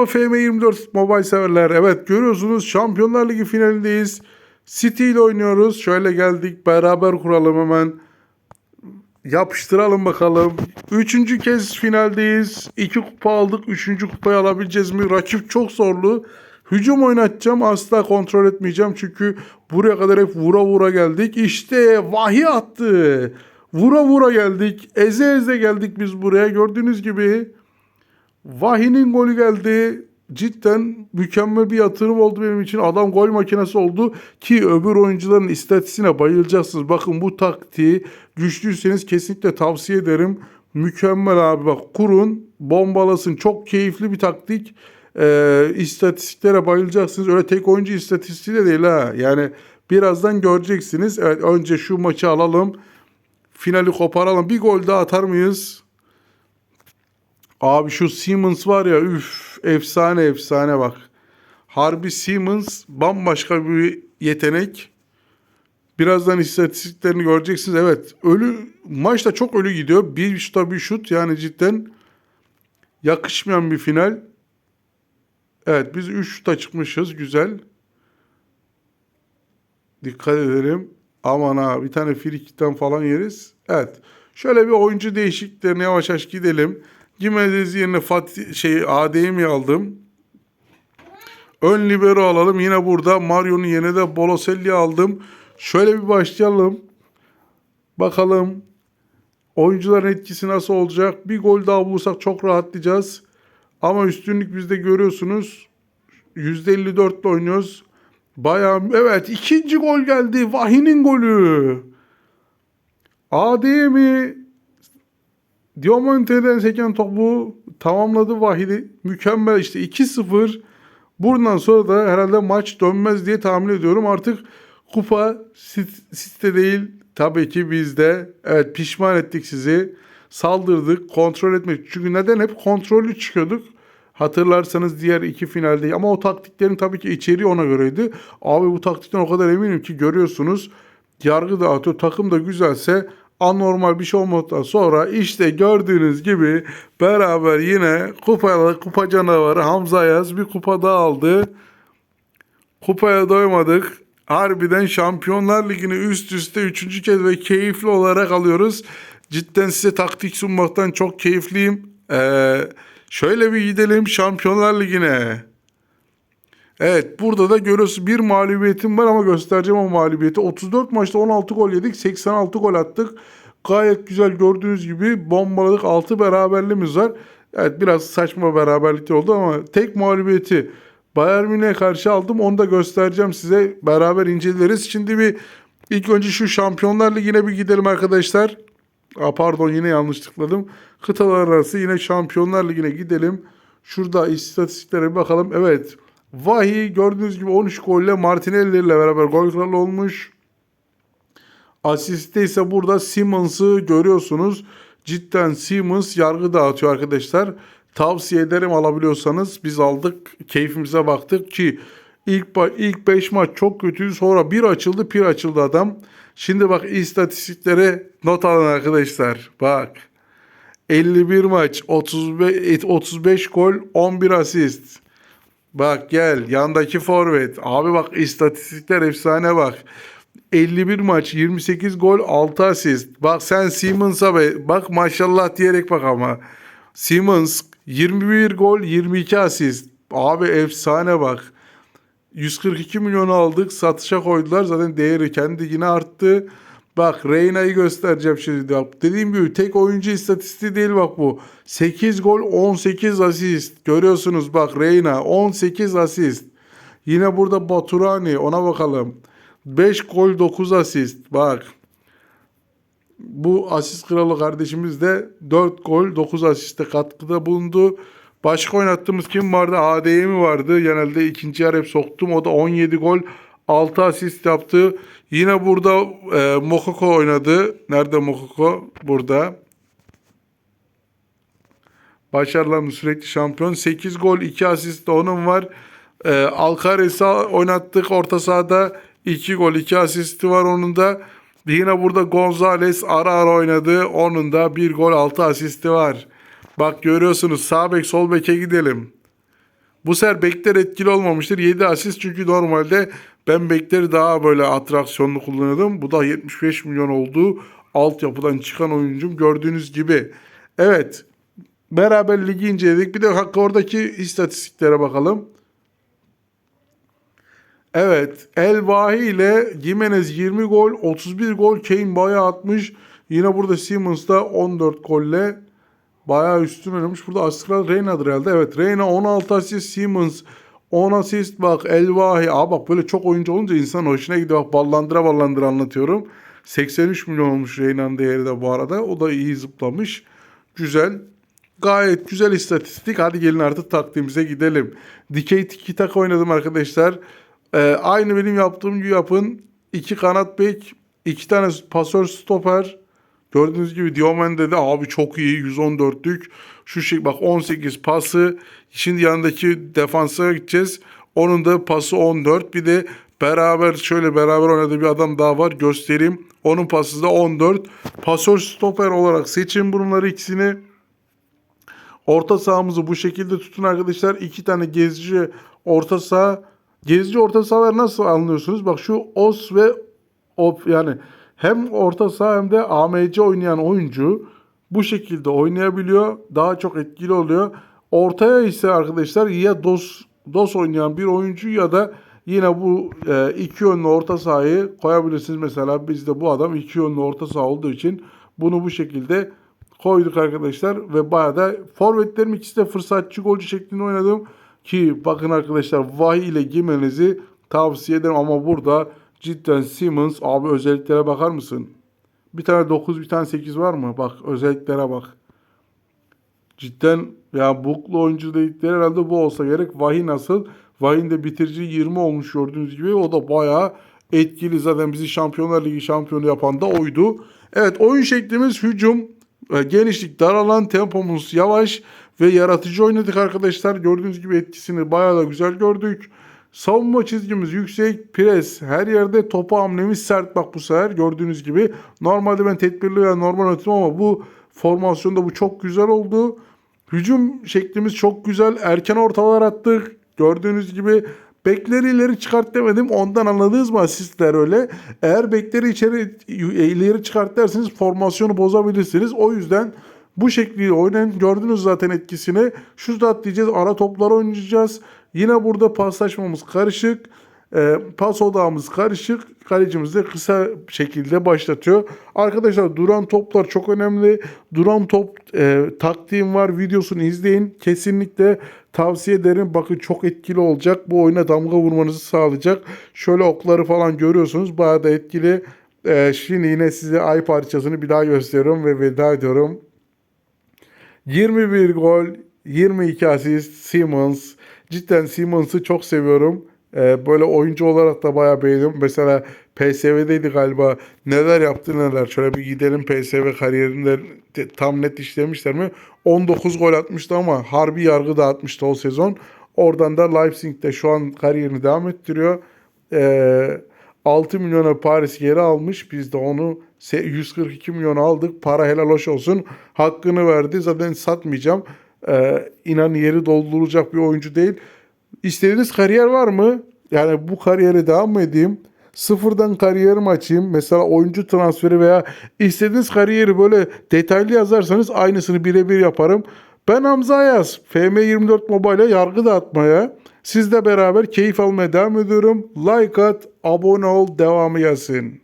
Merhaba FM24 mobile severler. Evet görüyorsunuz Şampiyonlar Ligi finalindeyiz. City ile oynuyoruz. Şöyle geldik beraber kuralım hemen. Yapıştıralım bakalım. Üçüncü kez finaldeyiz. İki kupa aldık. Üçüncü kupayı alabileceğiz mi? Rakip çok zorlu. Hücum oynatacağım. Asla kontrol etmeyeceğim. Çünkü buraya kadar hep vura vura geldik. İşte vahiy attı. Vura vura geldik. Eze eze geldik biz buraya. Gördüğünüz gibi Vahi'nin golü geldi. Cidden mükemmel bir yatırım oldu benim için. Adam gol makinesi oldu ki öbür oyuncuların istatistiğine bayılacaksınız. Bakın bu taktiği güçlüyseniz kesinlikle tavsiye ederim. Mükemmel abi bak kurun bombalasın çok keyifli bir taktik. Ee, istatistiklere bayılacaksınız. Öyle tek oyuncu istatistiği de değil ha. Yani birazdan göreceksiniz. Evet önce şu maçı alalım. Finali koparalım. Bir gol daha atar mıyız? Abi şu Siemens var ya üf efsane efsane bak. Harbi Siemens bambaşka bir yetenek. Birazdan istatistiklerini göreceksiniz. Evet ölü maçta çok ölü gidiyor. Bir şuta bir şut yani cidden yakışmayan bir final. Evet biz 3 şuta çıkmışız güzel. Dikkat edelim. Aman ha bir tane frikikten falan yeriz. Evet. Şöyle bir oyuncu değişikliklerine yavaş yavaş gidelim. Gimez yerine Fatih şey ADM'i aldım. Ön libero alalım. Yine burada Mario'nun yerine de Boloselli aldım. Şöyle bir başlayalım. Bakalım oyuncuların etkisi nasıl olacak? Bir gol daha bulursak çok rahatlayacağız. Ama üstünlük bizde görüyorsunuz. %54 ile oynuyoruz. Bayağı evet ikinci gol geldi. Vahi'nin golü. ADM'i Diamante'den seken topu tamamladı Vahidi. Mükemmel işte 2-0. Buradan sonra da herhalde maç dönmez diye tahmin ediyorum. Artık kupa site değil tabii ki bizde. Evet pişman ettik sizi. Saldırdık, kontrol etmek. Çünkü neden hep kontrollü çıkıyorduk. Hatırlarsanız diğer iki finalde ama o taktiklerin tabii ki içeriği ona göreydi. Abi bu taktikten o kadar eminim ki görüyorsunuz. Yargı da atıyor. Takım da güzelse anormal bir şey olmadıktan sonra işte gördüğünüz gibi beraber yine kupa, kupa canavarı Hamza Yaz bir kupa daha aldı. Kupaya doymadık. Harbiden Şampiyonlar Ligi'ni üst üste üçüncü kez ve keyifli olarak alıyoruz. Cidden size taktik sunmaktan çok keyifliyim. Ee, şöyle bir gidelim Şampiyonlar Ligi'ne. Evet burada da görüyorsunuz bir mağlubiyetim var ama göstereceğim o mağlubiyeti. 34 maçta 16 gol yedik 86 gol attık. Gayet güzel gördüğünüz gibi bombaladık 6 beraberliğimiz var. Evet biraz saçma beraberlik oldu ama tek mağlubiyeti Bayern Münih'e karşı aldım. Onu da göstereceğim size. Beraber inceleriz. Şimdi bir ilk önce şu Şampiyonlar Ligi'ne bir gidelim arkadaşlar. Aa, pardon yine yanlış tıkladım. Kıtalar arası yine Şampiyonlar Ligi'ne gidelim. Şurada istatistiklere bir bakalım. Evet. Vahiy gördüğünüz gibi 13 golle Martinelli ile beraber gol kralı olmuş. Asiste ise burada Simmons'ı görüyorsunuz. Cidden Simmons yargı dağıtıyor arkadaşlar. Tavsiye ederim alabiliyorsanız. Biz aldık. Keyfimize baktık ki ilk ilk 5 maç çok kötüydü. Sonra bir açıldı, bir açıldı adam. Şimdi bak istatistiklere not alın arkadaşlar. Bak. 51 maç, 35 35 gol, 11 asist. Bak gel yandaki forvet. Abi bak istatistikler efsane bak. 51 maç 28 gol 6 asist. Bak sen Simmons'a be. Bak maşallah diyerek bak ama. Simmons 21 gol 22 asist. Abi efsane bak. 142 milyon aldık satışa koydular. Zaten değeri kendi yine arttı. Bak Reyna'yı göstereceğim şimdi. Dediğim gibi tek oyuncu istatistiği değil bak bu. 8 gol 18 asist. Görüyorsunuz bak Reyna 18 asist. Yine burada Baturani ona bakalım. 5 gol 9 asist. Bak. Bu asist kralı kardeşimiz de 4 gol 9 asiste katkıda bulundu. Başka oynattığımız kim vardı? ADM vardı. Genelde ikinci yarı hep soktum. O da 17 gol 6 asist yaptı. Yine burada e, Mokoko oynadı. Nerede Mokoko? Burada. Başarılarımız sürekli şampiyon. 8 gol 2 asist de onun var. E, Alcaraz'ı oynattık orta sahada. 2 gol 2 asisti var onun da. Yine burada Gonzales ara ara oynadı. Onun da 1 gol 6 asisti var. Bak görüyorsunuz sağ bek sol beke gidelim. Bu sefer bekler etkili olmamıştır. 7 asist çünkü normalde ben bekleri daha böyle atraksiyonlu kullanıyordum. Bu da 75 milyon olduğu altyapıdan çıkan oyuncum gördüğünüz gibi. Evet beraber ligi inceledik. Bir de oradaki istatistiklere bakalım. Evet. El Vahi ile Gimenez 20 gol, 31 gol. Kane bayağı atmış. Yine burada Simmons da 14 golle bayağı üstün oynamış. Burada Astral Reyna'dır herhalde. Evet Reyna 16 asist, Simmons 10 asist. Bak El Vahi. Aa bak böyle çok oyuncu olunca insan hoşuna gidiyor. Bak ballandıra ballandıra anlatıyorum. 83 milyon olmuş Reyna'nın değeri de bu arada. O da iyi zıplamış. Güzel. Gayet güzel istatistik. Hadi gelin artık taktiğimize gidelim. Dikey tiki tak oynadım arkadaşlar. Ee, aynı benim yaptığım gibi yapın. İki kanat bek, iki tane pasör stoper. Gördüğünüz gibi Diomande de abi çok iyi 114'lük. Şu şey bak 18 pası. Şimdi yanındaki defansa gideceğiz. Onun da pası 14. Bir de beraber şöyle beraber oynadığı bir adam daha var göstereyim. Onun pası da 14. Pasör stoper olarak seçin bunları ikisini. Orta sahamızı bu şekilde tutun arkadaşlar. İki tane gezici orta saha. Gezici orta sahalar nasıl anlıyorsunuz? Bak şu os ve op yani hem orta saha hem de AMC oynayan oyuncu bu şekilde oynayabiliyor. Daha çok etkili oluyor. Ortaya ise arkadaşlar ya dos dos oynayan bir oyuncu ya da yine bu e, iki yönlü orta sahayı koyabilirsiniz. Mesela bizde bu adam iki yönlü orta saha olduğu için bunu bu şekilde koyduk arkadaşlar ve bayağı da forvetlerim ikisi de fırsatçı golcü şeklinde oynadım. Ki bakın arkadaşlar Vahiy ile Gimenez'i tavsiye ederim ama burada cidden Simmons abi özelliklere bakar mısın? Bir tane 9 bir tane 8 var mı? Bak özelliklere bak. Cidden ya buklu oyuncu dedikleri herhalde bu olsa gerek. Vahiy nasıl? Vahiy'in de bitirici 20 olmuş gördüğünüz gibi. O da bayağı etkili. Zaten bizi Şampiyonlar Ligi şampiyonu yapan da oydu. Evet oyun şeklimiz hücum, e, genişlik dar alan, tempomuz yavaş ve yaratıcı oynadık arkadaşlar. Gördüğünüz gibi etkisini bayağı da güzel gördük. Savunma çizgimiz yüksek, pres her yerde topu hamlemiz sert bak bu sefer gördüğünüz gibi. Normalde ben tedbirli ve normal oynatıyorum ama bu formasyonda bu çok güzel oldu. Hücum şeklimiz çok güzel. Erken ortalar attık. Gördüğünüz gibi bekleri ileri çıkart demedim. Ondan anladınız mı asistler öyle. Eğer bekleri içeri ileri çıkart derseniz formasyonu bozabilirsiniz. O yüzden bu şekliyle oynayın. Gördünüz zaten etkisini. Şurada atlayacağız. Ara toplar oynayacağız. Yine burada paslaşmamız karışık. E, pas odağımız karışık. Kalecimiz de kısa şekilde başlatıyor. Arkadaşlar duran toplar çok önemli. Duran top e, taktiğim var. Videosunu izleyin. Kesinlikle tavsiye ederim. Bakın çok etkili olacak. Bu oyuna damga vurmanızı sağlayacak. Şöyle okları falan görüyorsunuz. Bayağı da etkili. E, şimdi yine size ay parçasını bir daha gösteriyorum ve veda ediyorum. 21 gol, 22 asist Simmons. Cidden Simmons'ı çok seviyorum. Ee, böyle oyuncu olarak da bayağı beğeniyorum. Mesela PSV'deydi galiba. Neler yaptı neler. Şöyle bir gidelim PSV kariyerinde tam net işlemişler mi? 19 gol atmıştı ama harbi yargı dağıtmıştı o sezon. Oradan da Leipzig'te şu an kariyerini devam ettiriyor. Ee, 6 milyona Paris geri almış. Biz de onu se- 142 milyon aldık. Para helal hoş olsun. Hakkını verdi. Zaten satmayacağım. Ee, inan yeri dolduracak bir oyuncu değil. İstediğiniz kariyer var mı? Yani bu kariyere devam mı edeyim? Sıfırdan kariyerimi açayım. Mesela oyuncu transferi veya istediğiniz kariyeri böyle detaylı yazarsanız aynısını birebir yaparım. Ben Hamza Ayaz. FM24 Mobile'e yargı dağıtmaya. Sizle beraber keyif almaya devam ediyorum. Like at, abone ol, devamı gelsin.